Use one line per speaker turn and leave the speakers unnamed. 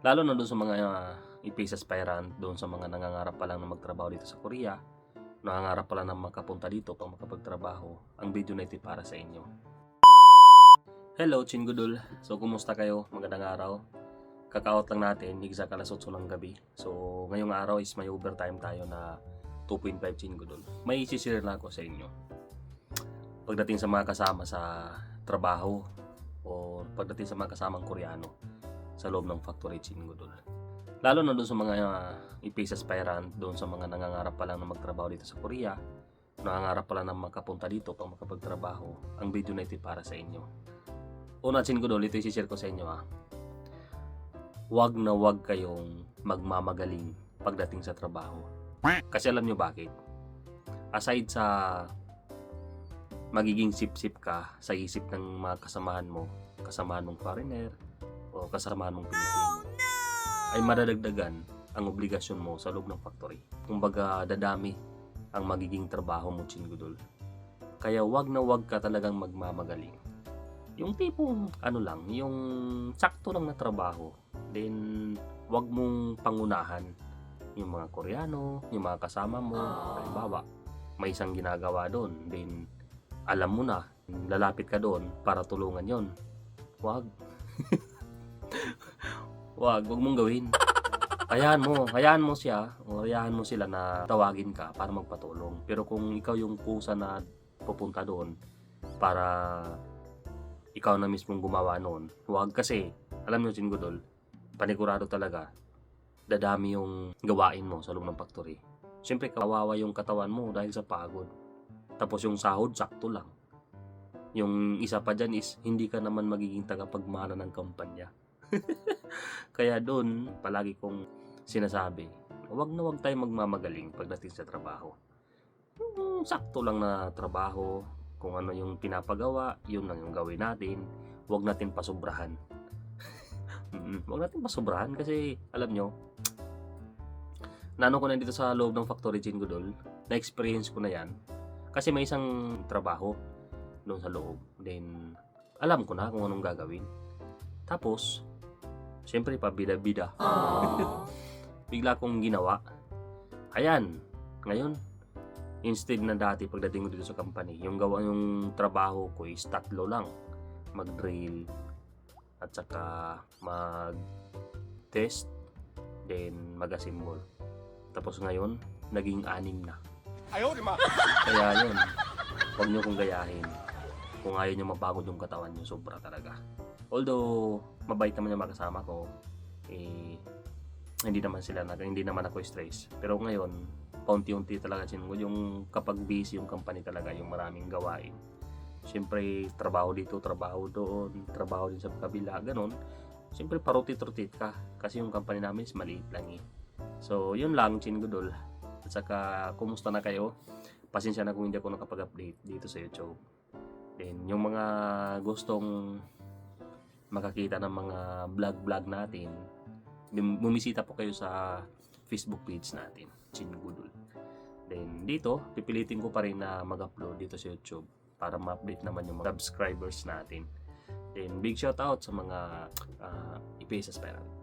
Lalo na doon sa mga uh, ipis aspirant, doon sa mga nangangarap pa lang na magtrabaho dito sa Korea, nangangarap pa lang na makapunta dito pang makapagtrabaho, ang video na ito para sa inyo. Hello, Chingudul. So, kumusta kayo? Magandang araw. Kakaot lang natin, exact alas 8 ng gabi. So, ngayong araw is may overtime tayo na 2.5 Chingudul. May isi-share na ako sa inyo. Pagdating sa mga kasama sa trabaho o pagdating sa mga kasamang Koreano sa loob ng factory Chingudul. Lalo na doon sa mga uh, ipis aspirant, doon sa mga nangangarap pa lang na magtrabaho dito sa Korea, nangangarap pa lang na makapunta dito pang makapagtrabaho, ang video na ito para sa inyo. Una, Chingudul, ito isi-share ko sa inyo ha. Huwag na huwag kayong magmamagaling pagdating sa trabaho. Kasi alam nyo bakit? Aside sa magiging sip-sip ka sa isip ng mga kasamahan mo, kasamahan mong foreigner, o kasamahan mong Pilipino, ay madadagdagan ang obligasyon mo sa loob ng factory. Kumbaga, dadami ang magiging trabaho mo, Chingudol. Kaya wag na wag ka talagang magmamagaling. Yung tipong, ano lang, yung sakto lang na trabaho. Then, wag mong pangunahan yung mga Koreano, yung mga kasama mo. Halimbawa, may isang ginagawa doon. Then, alam mo na, lalapit ka doon para tulungan yon. Wag. wag, wag mong gawin. Hayaan mo, hayaan mo siya, o hayaan mo sila na tawagin ka para magpatulong. Pero kung ikaw yung kusa na pupunta doon para ikaw na mismong gumawa noon, huwag kasi, alam nyo, Chingudol, panigurado talaga, dadami yung gawain mo sa loob ng factory. Siyempre, kawawa yung katawan mo dahil sa pagod. Tapos yung sahod, sakto lang. Yung isa pa dyan is, hindi ka naman magiging tagapagmana ng kampanya. Kaya doon, palagi kong sinasabi, huwag na huwag tayo magmamagaling pagdating sa trabaho. Yung sakto lang na trabaho, kung ano yung pinapagawa, yun lang yung gawin natin. Huwag natin pasobrahan. Mm, Huwag natin pasobrahan kasi alam nyo, naano ko na dito sa loob ng factory Gin Godol, na-experience ko na yan. Kasi may isang trabaho doon sa loob. Then, alam ko na kung anong gagawin. Tapos, syempre pa bida-bida. Bigla kong ginawa. Ayan, ngayon, instead na dati pagdating ko dito sa company, yung gawa yung trabaho ko is tatlo lang. Mag-drill, at saka mag-test, then mag-assemble. Tapos ngayon, naging anim na.
Ayaw, di ma.
Kaya yun, huwag nyo kong gayahin. Kung ayaw nyo mapagod yung katawan nyo, sobra talaga. Although, mabait naman yung makasama ko, eh, hindi naman sila, nag, hindi naman ako stress. Pero ngayon, paunti-unti talaga sinugod yung kapag busy yung company talaga, yung maraming gawain. Siyempre, trabaho dito, trabaho doon, trabaho din sa kabila, ganun. Siyempre, parutit-rutit ka. Kasi yung company namin is maliit lang eh. So, yun lang, Chingudol. At saka, kumusta na kayo? Pasensya na kung hindi ako nakapag-update dito sa YouTube. Then, yung mga gustong makakita ng mga vlog-vlog natin, bum- bumisita po kayo sa Facebook page natin, Chingudol. Then, dito, pipilitin ko pa rin na mag-upload dito sa YouTube para ma-update naman yung mga subscribers natin. Then, big shout out sa mga uh, IPS aspirant.